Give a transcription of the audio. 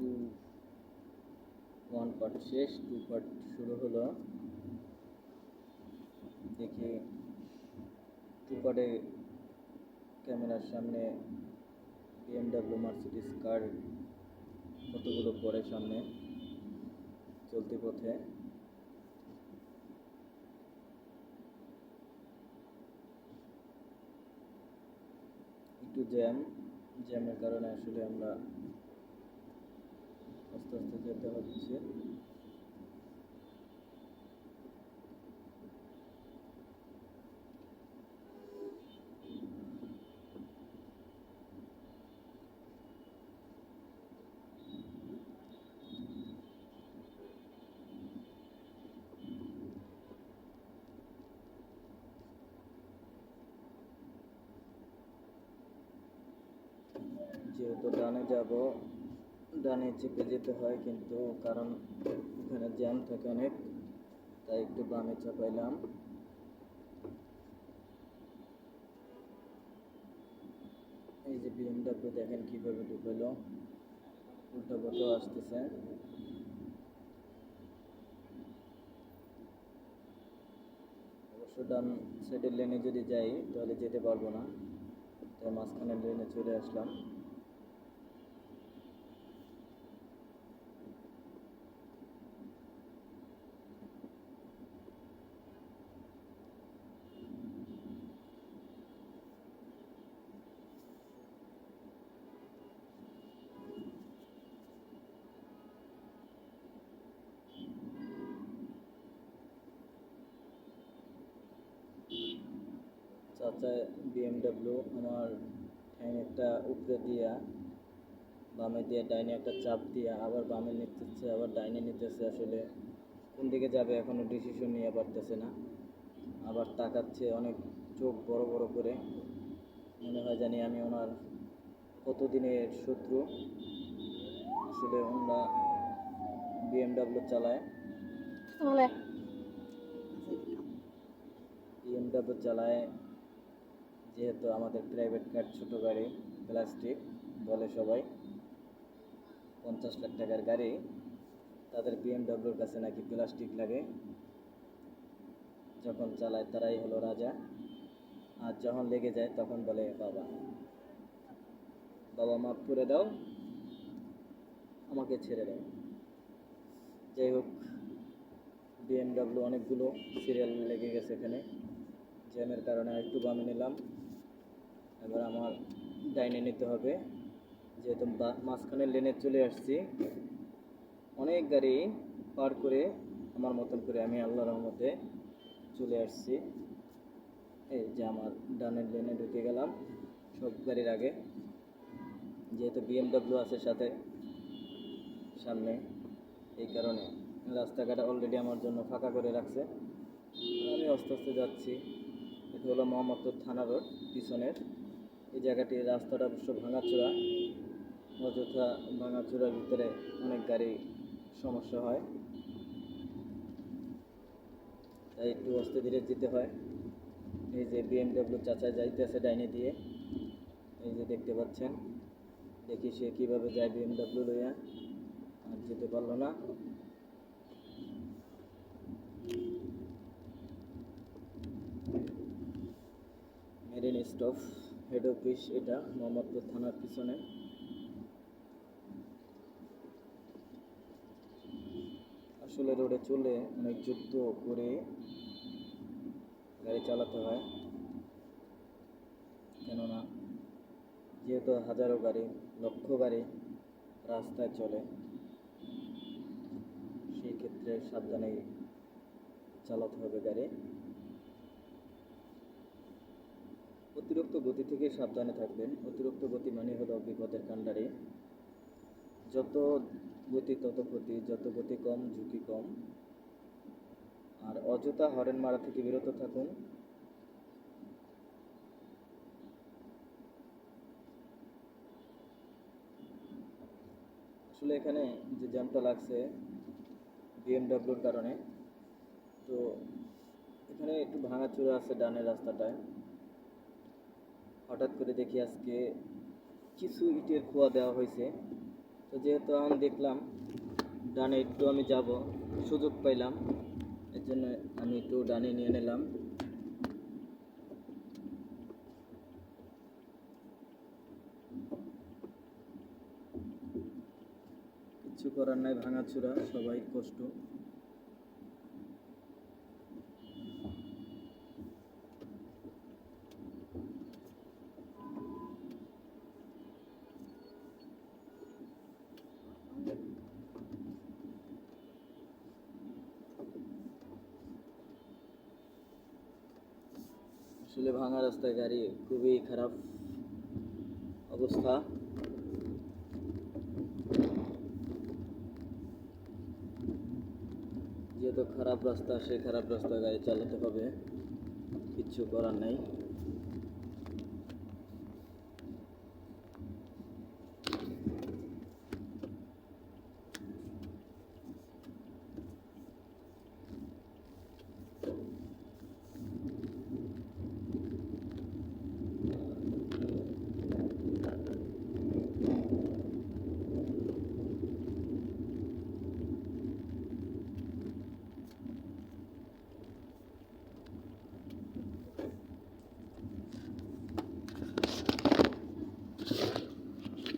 Two one part শেষ two part শুরু হলো। দেখি টু পার্টে ক্যামেরার সামনে বিএমডাব্লিউ মার্সিডিস কার কতগুলো পরে সামনে চলতি পথে। একটু জ্যাম জ্যামের কারণে আসলে আমরা আস্তে আস্তে যেতে হচ্ছে। যেহেতু ডানে যাব ডানে চেপে যেতে হয়, কিন্তু কারণ এখানে জ্যাম থাকে অনেক, তাই একটু বামে চাপাইলাম। এই যে বিএমডাব্লিউ দেখেন কীভাবে ঢুকাইলো, উল্টা পথেও আসতেছে। অবশ্য ডান সাইডের লেনে যদি যাই, তাহলে যেতে পারব না। তাই মাঝখানের লেনে চলে আসলাম। চাচা বিএমডাব্লিউ আমার ঠ্যাং একটা উপরে দিয়া বামে দিয়ে ডাইনে একটা চাপ দিয়া আবার বামে নিতেছে আবার ডাইনে নিতেছে আসলে। কোন দিকে যাবে এখনও ডিসিশন নিয়ে পারতেছে না। আবার তাকাচ্ছে অনেক চোখ বড় বড় করে। মনে হয় জানি আমি ওনার কতদিনের শত্রু। আসলে ওনারা বিএমডাব্লিউ চালায়। বিএমডাব্লিউ চালায় যেহেতু আমাদের প্রাইভেট কার ছোট গাড়ি প্লাস্টিক বলে সবাই। পঞ্চাশ লাখ টাকার গাড়ি। তাদের বিএমডাব্লিউর কাছে নাকি প্লাস্টিক লাগে। যখন চালায় তারাই হলো রাজা। আর যখন লেগে যায় তখন বলে, বাবা বাবা, মাফ করে দাও। আমাকে ছেড়ে দাও। যাই হোক বিএমডাব্লিউ অনেকগুলো সিরিয়াল লেগে গেছে এখানে। জ্যামের কারণে একটু বামে নিলাম। এবার আমার ডাইনে নিতে হবে। যেহেতু মাঝখানের লেনে চলে আসছি। অনেক গাড়ি পার করে আমার মতন করে আমি আল্লাহ রহমতে চলে আসছি। এই যে আমার ডানের লেনে ঢুকে গেলাম সব গাড়ির আগে। যেহেতু বিএমডাব্লিউ আছে সাথে, সামনে। এই কারণে রাস্তাঘাট অলরেডি আমার জন্য ফাঁকা করে রাখছে। আমি আস্তে আস্তে যাচ্ছি। এটা হলো মোহাম্মদপুর থানা রোড, পিছনের। এই জায়গাটি রাস্তাটা অবশ্য ভাঙাচোরা, অযথা ভাঙাচোরার ভিতরে অনেক গাড়ি সমস্যা হয়। তাই একটু আস্তে ধীরে যেতে হয়। এই যে বিএমডাব্লিউ চাচা যাইতেছে ডাইনে দিয়ে, এই যে দেখতে পাচ্ছেন, দেখি সে কীভাবে যায় বিএমডাব্লিউ লইয়া, আর যেতে পারল না। মেরিন স্টপ হেড অফিস এটা মোহাম্মদপুর থানার পিছনে। আসলে রোডে চলে অনেক যুদ্ধ করে গাড়ি চালাতে হয়। কেননা, যেহেতু হাজারো গাড়ি, লক্ষ গাড়ি রাস্তায় চলে, সেই ক্ষেত্রে সাবধানে চালাতে হবে গাড়ি। অতিরিক্ত গতি থেকে সাবধানে থাকবেন। অতিরিক্ত গতি মানে হলো বিপদের কাণ্ডারি। যত গতি তত ক্ষতি, যত গতি কম, ঝুঁকি কম। আর অযথা হরেন মারা থেকে বিরত থাকুন। আসলে এখানে যে জ্যামটা লাগছে বিএমডাব্লিউর কারণে, তো এখানে একটু ভাঙাচোরা আছে ডানের রাস্তাটায়। হঠাৎ করে দেখি আজকে কিছু ইটের খোয়া দেওয়া হয়েছে। তো যেহেতু আমি দেখলাম, ডানে একটু আমি যাব, সুযোগ পাইলাম। এর জন্য আমি একটু ডানে নিয়ে নিলাম। কিছু করার নাই, ভাঙাচুরা, সবাই কষ্ট। আসলে ভাঙা রাস্তায় গাড়ি খুবই খারাপ অবস্থা। যেহেতু খারাপ রাস্তা, সেই খারাপ রাস্তায় গাড়ি চালাতে হবে। কিচ্ছু করার নাই।